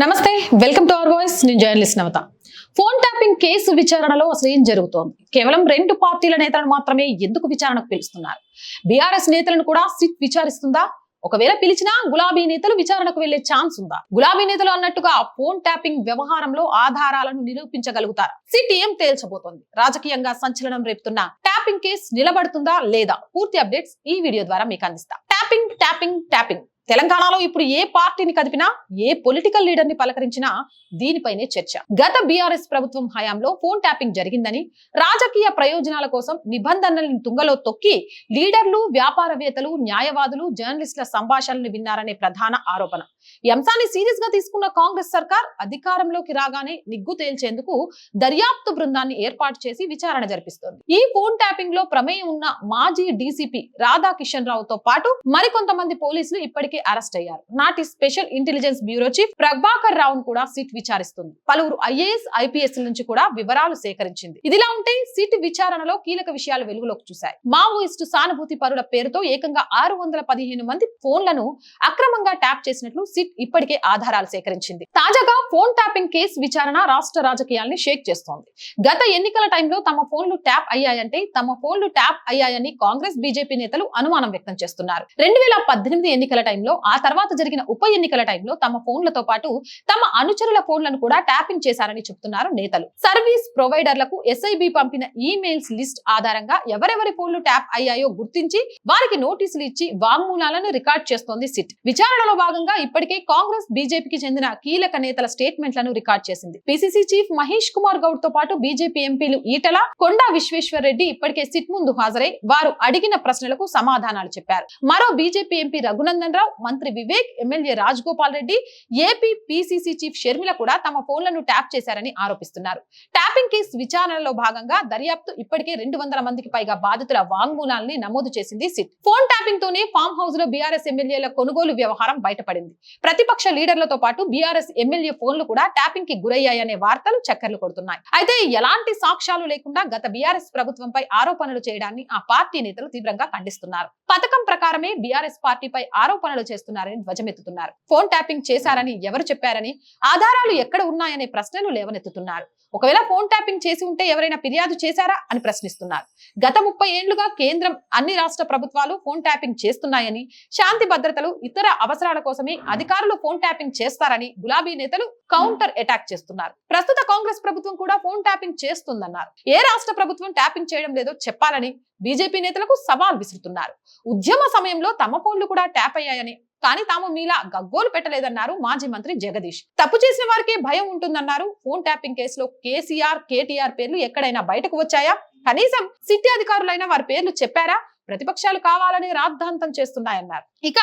నమస్తే welcome to our voice. నేను journalist Navata. Phone tapping case విచారణలో అసలు ఏం జరుగుతోంది. కేవలం రెండు పార్టీల నేతలను మాత్రమే ఎందుకు విచారణకు పిలుస్తున్నారు? బీఆర్ఎస్ నేతలను కూడా సిట్ విచారిస్తుందా? ఒకవేళ పిలిచినా గులాబీ నేతలు విచారణకు వెళ్ళే ఛాన్స్ ఉందా? గులాబీ నేతలు అన్నట్టుగా ఫోన్ ట్యాపింగ్ వ్యవహారంలో ఆధారాలను నిరూపించగలుగుతారు. సిట్ ఏం తేల్చబోతోంది? రాజకీయంగా సంచలనం రేపుతున్న ట్యాపింగ్ కేసు నిలబడుతుందా లేదా? పూర్తి అప్డేట్స్ ఈ వీడియో ద్వారా మీకు అందిస్తా. Tapping tapping tapping. తెలంగాణలో ఇప్పుడు ఏ పార్టీని కదిపినా ఏ పొలిటికల్ లీడర్ని పలకరించినా దీనిపైనే చర్చ. గత బీఆర్ఎస్ ప్రభుత్వం హయాంలో ఫోన్ ట్యాపింగ్ జరిగిందని రాజకీయ ప్రయోజనాల కోసం నిబంధనలను తుంగలో తొక్కి లీడర్లు వ్యాపారవేత్తలు న్యాయవాదులు జర్నలిస్టుల సంభాషణలు విన్నారనే ప్రధాన ఆరోపణ. ఈ అంశాన్ని సీరియస్గా తీసుకున్న కాంగ్రెస్ సర్కార్ అధికారంలోకి రాగానే నిగ్గు తేల్చేందుకు దర్యాప్తు బృందాన్ని ఏర్పాటు చేసి విచారణ జరిపిస్తోంది. ఈ ఫోన్ ట్యాపింగ్లో ప్రమేయం ఉన్న మాజీ డీసీపీ రాధాకిషన్ రావుతో పాటు మరికొంతమంది పోలీసులు ఇప్పటికే అరెస్ట్ అయ్యారు. నాటి special intelligence bureau chief Prabhakar Rao కూడా సిట్ విచారిస్తుంది. పలువురు ఐఏఎస్ ఐపీఎస్ నుంచి కూడా వివరాలు సేకరించింది. ఇదిలా ఉంటే సిట్ విచారణలో కీలక విషయాలు వెలుగులోకి చూశాయి. మావోయిస్టు సానుభూతి పరుల పేరుతో ఏకంగా ఆరు వందల పదిహేను మంది ఫోన్లను అక్రమంగా ట్యాప్ చేసినట్లు సిట్ ఇప్పటికే ఆధారాలు సేకరించింది. తాజాగా ఫోన్ ట్యాపింగ్ కేసు విచారణ రాష్ట్ర రాజకీయాల్ని షేక్ చేస్తోంది. గత ఎన్నికల టైంలో తమ ఫోన్లు ట్యాప్ అయ్యాయంటే తమ ఫోన్లు ట్యాప్ అయ్యాయని కాంగ్రెస్ బీజేపీ నేతలు అనుమానం వ్యక్తం చేస్తున్నారు. రెండు వేల పద్దెనిమిది ఎన్నికల టైంలో ఆ తర్వాత జరిగిన ఉప ఎన్నికల టైంలో తమ ఫోన్లతో పాటు తమ అనుచరుల ఫోన్లను కూడా ట్యాపింగ్ చేశారని చెబుతున్నారు నేతలు. సర్వీస్ ప్రొవైడర్లకు ఎస్ఐబి పంపిన ఈమెయిల్స్ లిస్ట్ ఆధారంగా ఎవరెవరి ఫోన్లు ట్యాప్ అయ్యాయో గుర్తించి వారికి నోటీసులు ఇచ్చి వాంగ్మూలాలను రికార్డ్ చేస్తోంది సిట్. విచారణలో భాగంగా ఇప్పటికే కాంగ్రెస్ బీజేపీకి చెందిన కీలక నేతల స్టేట్మెంట్లను రికార్డ్ చేసింది. పిసిసి చీఫ్ మహేష్ కుమార్ గౌడ్తో పాటు బీజేపీ ఎంపీలు ఈటల కొండా విశ్వేశ్వర్ రెడ్డి ఇప్పటికే సిట్ ముందు హాజరై వారు అడిగిన ప్రశ్నలకు సమాధానాలు చెప్పారు. మరో బీజేపీ ఎంపీ రఘునందన్ రావు మంత్రి Vivek MLA Rajagopal Reddy AP PCC chief Sharmila కూడా తమ ఫోన్లను ట్యాప్ చేశారని ఆరోపిస్తున్నారు. ట్యాపింగ్ కేసు విచారణలో భాగంగా దర్యాప్తు ఇప్పటికే రెండు వందల మందికి పైగా బాధితుల వాంగ్మూలాల్ని నమోదు చేసింది సిట్. ఫోన్ ట్యాపింగ్ తోనే ఫామ్ హౌస్లో బీఆర్ఎస్ ఎమ్మెల్యేల కొనుగోలు వ్యవహారం బయటపడింది. ప్రతిపక్ష లీడర్లతో పాటు బీఆర్ఎస్ ఎమ్మెల్యే ఫోన్లు కూడా ట్యాపింగ్కి గురయ్యాయనే వార్తలు చక్కర్లు కొడుతున్నాయి. అయితే ఎలాంటి సాక్ష్యాలు లేకుండా గత బీఆర్ఎస్ ప్రభుత్వంపై ఆరోపణలు చేయడాన్ని ఆ పార్టీ నేతలు తీవ్రంగా ఖండిస్తున్నారు. పథకం ప్రకారమే బీఆర్ఎస్ పార్టీపై ఆరోపణలు చేస్తున్నారని ధ్వజమెత్తుతున్నారు. ఫోన్ ట్యాపింగ్ చేశారని ఎవరు చెప్పారని ఆధారాలు ఎక్కడ ఉన్నాయనే ప్రశ్నలు లేవనెత్తుతున్నారు. ఒకవేళ ఫోన్ ట్యాపింగ్ చేసి ఉంటే ఎవరైనా ఫిర్యాదు చేశారా అని ప్రశ్నిస్తున్నారు. గత ముప్పై ఏళ్ళుగా కేంద్రం అన్ని రాష్ట్ర ప్రభుత్వాలు ఫోన్ ట్యాపింగ్ చేస్తున్నాయని శాంతి భద్రతలు ఇతర అవసరాల కోసమే అధికారులు ఫోన్ ట్యాపింగ్ చేస్తారని గులాబీ నేతలు కౌంటర్ అటాక్ చేస్తున్నారు. ప్రస్తుత కాంగ్రెస్ ప్రభుత్వం కూడా ఫోన్ ట్యాపింగ్ చేస్తుందన్నారు. ఏ రాష్ట్ర ప్రభుత్వం ట్యాపింగ్ చేయడం లేదో చెప్పాలని బీజేపీ నేతలకు సవాల్ విసురుతున్నారు. ఉద్యమ సమయంలో తమ ఫోన్లు కూడా ట్యాప్ అయ్యాయని కానీ తాము మీలా గగ్గోలు పెట్టలేదన్నారు మాజీ మంత్రి జగదీష్. తప్పు చేసిన వారికే భయం ఉంటుందన్నారు. ఫోన్ ట్యాపింగ్ కేసులో కేసీఆర్ కేటీఆర్ పేర్లు ఎక్కడైనా బయటకు వచ్చాయా? కనీసం సిటీ అధికారులైన వారి పేర్లు చెప్పారా? ప్రతిపక్షాలు కావాలని రాద్ధాంతం చేస్తున్నాయన్నారు. ఇక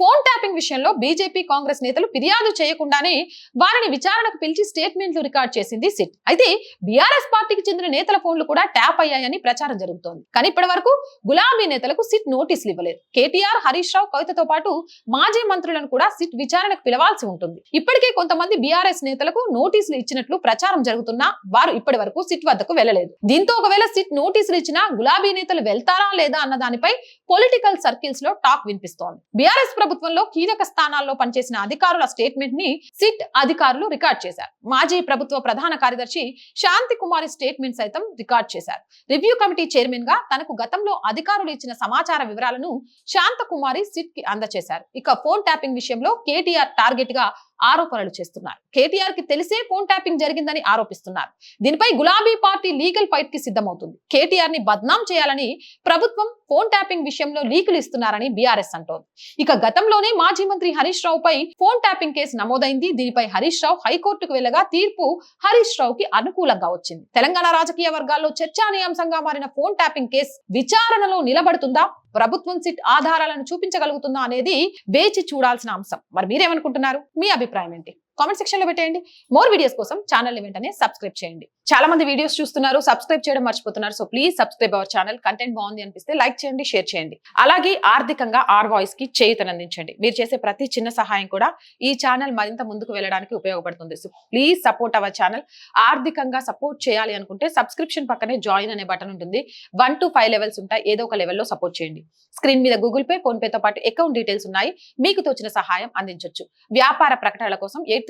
ఫోన్ ట్యాపింగ్ విషయంలో బీజేపీ కాంగ్రెస్ నేతలు ఫిర్యాదు చేయకుండానే వారిని విచారణకు పిలిచి స్టేట్మెంట్లు రికార్డ్ చేసింది సిట్. అయితే బీఆర్ఎస్ పార్టీకి చెందిన నేతల ఫోన్లు కూడా ట్యాప్ అయ్యాయని ప్రచారం జరుగుతోంది. కానీ ఇప్పటి వరకు గులాబీ నేతలకు సిట్ నోటీసులు ఇవ్వలేదు. కేటీఆర్ హరీష్ రావు కవితతో పాటు మాజీ మంత్రులను కూడా సిట్ విచారణకు పిలవాల్సి ఉంటుంది. ఇప్పటికే కొంతమంది బీఆర్ఎస్ నేతలకు నోటీసులు ఇచ్చినట్లు ప్రచారం జరుగుతున్నా వారు ఇప్పటి వరకు సిట్ వద్దకు వెళ్ళలేదు దీంతో ఒకవేళ సిట్ నోటీసులు ఇచ్చినా గులాబీ నేతలు వెళ్తారా లేదా అన్న దానిపై పొలిటికల్ సర్కిల్స్లో టాక్ వినిపిస్తోంది. బీఆర్ఎస్ ప్రభుత్వంలో కీలక స్థానాల్లో పనిచేసిన అధికారుల స్టేట్మెంట్ని సిట్ అధికారులు రికార్డ్ చేశారు. మాజీ ప్రభుత్వ ప్రధాన కార్యదర్శి శాంతి కుమారి స్టేట్మెంట్ సైతం రికార్డ్ చేశారు. రివ్యూ కమిటీ చైర్మన్గా తనకు గతంలో అధికారులు ఇచ్చిన సమాచార వివరాలను శాంత కుమారి సిట్కి అందజేశారు ఇక ఫోన్ ట్యాపింగ్ విషయంలో కేటీఆర్ టార్గెట్గా ఆరోపణలు చేస్తున్నారు. కేటీఆర్కి తెలిసే ఫోన్ ట్యాపింగ్ జరిగిందని ఆరోపిస్తున్నారు. దీనిపై గులాబీ పార్టీ లీగల్ ఫైట్కి సిద్ధమవుతుంది. కేటీఆర్ని బద్నాం చేయాలని ప్రభుత్వం ఫోన్ ట్యాపింగ్ విషయంలో లీకులు ఇస్తున్నారని బీఆర్ఎస్ అంటోంది. ఇక గతంలోనే మాజీ మంత్రి హరీష్ రావు పై ఫోన్ ట్యాపింగ్ కేసు నమోదైంది. దీనిపై హరీష్ రావు హైకోర్టుకు వెళ్ళగా తీర్పు హరీష్ రావు కి అనుకూలంగా వచ్చింది. తెలంగాణ రాజకీయ వర్గాల్లో చర్చానీయాంశంగా మారిన ఫోన్ ట్యాపింగ్ కేసు విచారణలో నిలబడుతుందా? ప్రభుత్వం సిట్ ఆధారాలను చూపించగలుగుతుందా అనేది వేచి చూడాల్సిన అంశం. మరి మీరేమనుకుంటున్నారు? మీ అభిప్రాయం ఏంటి? కామెంట్ సెక్షన్లో పెట్టేయండి. మోర్ వీడియోస్ కోసం ఛానల్ వెంటనే సబ్స్క్రైబ్ చేయండి. చాలా మంది వీడియోస్ చూస్తున్నారు సబ్స్క్రైబ్ చేయడం మర్చిపోతున్నారు. So please subscribe our channel content బాగుంది అనిపిస్తే లైక్ చేయండి షేర్ చేయండి. అలాగే ఆర్థికంగా ఆర్ వాయిస్కి చేయూతనందించండి. మీరు చేసే ప్రతి చిన్న సహాయం కూడా ఈ ఛానల్ మరింత ముందుకు వెళ్ళడానికి ఉపయోగపడుతుంది. So please support our channel ఆర్థికంగా సపోర్ట్ చేయాలి అనుకుంటే సబ్స్క్రిప్షన్ పక్కనే జాయిన్ అనే బటన్ ఉంటుంది. వన్ టు ఫైవ్ లెవెల్స్ ఉంటాయి. ఏదో ఒక లెవెల్లో సపోర్ట్ చేయండి. స్క్రీన్ మీద గూగుల్ పే ఫోన్ పేతో పాటు అకౌంట్ డీటెయిల్స్ ఉన్నాయి. మీకు తోచిన సహాయం అందించొచ్చు. వ్యాపార ప్రకటనల కోసం eight